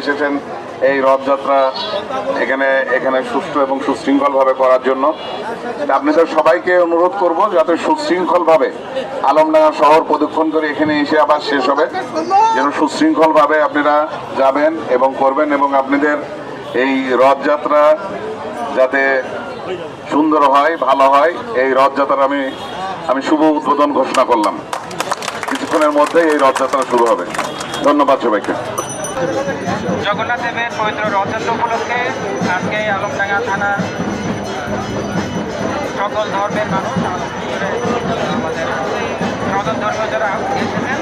এসেছেন এই রথযাত্রা এখানে এখানে সুষ্ঠু এবং সুশৃঙ্খলভাবে করার জন্য। আপনাদের সবাইকে অনুরোধ করব যাতে সুশৃঙ্খলভাবে আলমডাঙ্গা শহর প্রদক্ষিণ করে এখানে এসে আবার শেষ হবে, যেন সুশৃঙ্খলভাবে আপনারা যাবেন এবং করবেন এবং আপনাদের এই রথযাত্রা যাতে সুন্দর হয়, ভালো হয়, এই রথযাত্রা আমি আমি শুভ উদ্বোধন ঘোষণা করলাম। কিছুক্ষণের মধ্যে এই রথযাত্রা শুরু হবে। ধন্যবাদ সবাইকে। জগন্নাথ দেবের পবিত্র রথযাত্রা উপলক্ষে আজকে আলমডাঙ্গা থানার সকল ধর্মের মানুষ আমাদের সনাতন ধর্মীয় যারা এসেছেন।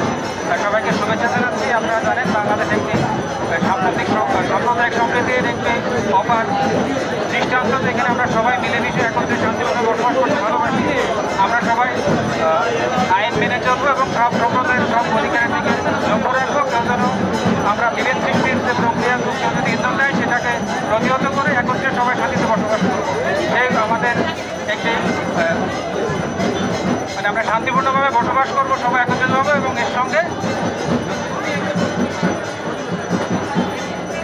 সবাইকে শুভেচ্ছা জানাচ্ছি, আপনারা জানেন বাংলাদেশ একটি সাম্প্রতিক সম- সাম্প্রদায়িক সম্প্রীতির একটি অপার দৃষ্টান্ত যেখানে আমরা সবাই মিলেমিশে একত্রে শান্তিভাবে বসবাস করতে ভালোবাসি। আমরা সবাই মানে আমরা শান্তিপূর্ণভাবে বসবাস করব, সবাই একত্রিত হব এবং এর সঙ্গে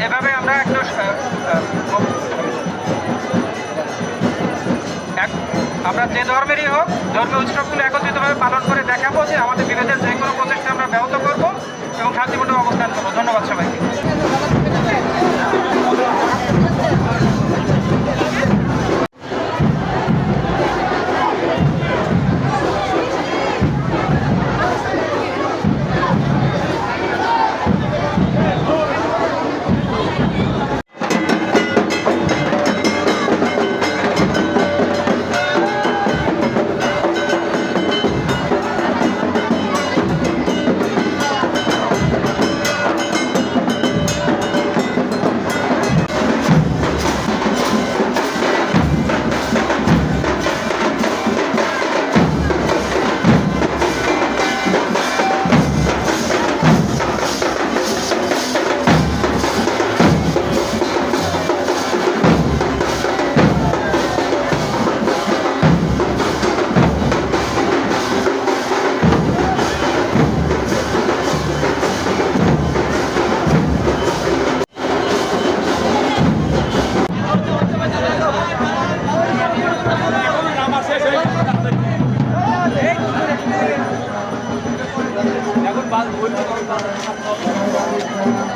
এভাবে আমরা একটু আমরা যে ধর্মেরই হোক, ধর্মীয় উৎসবগুলো একত্রিতভাবে পালন করে দেখাবো যে আমাদের বিভেদের যে কোনো প্রচেষ্টা আমরা ব্যাহত করব এবং শান্তিপূর্ণ অবস্থান করব। ধন্যবাদ সবাইকে। Thank you.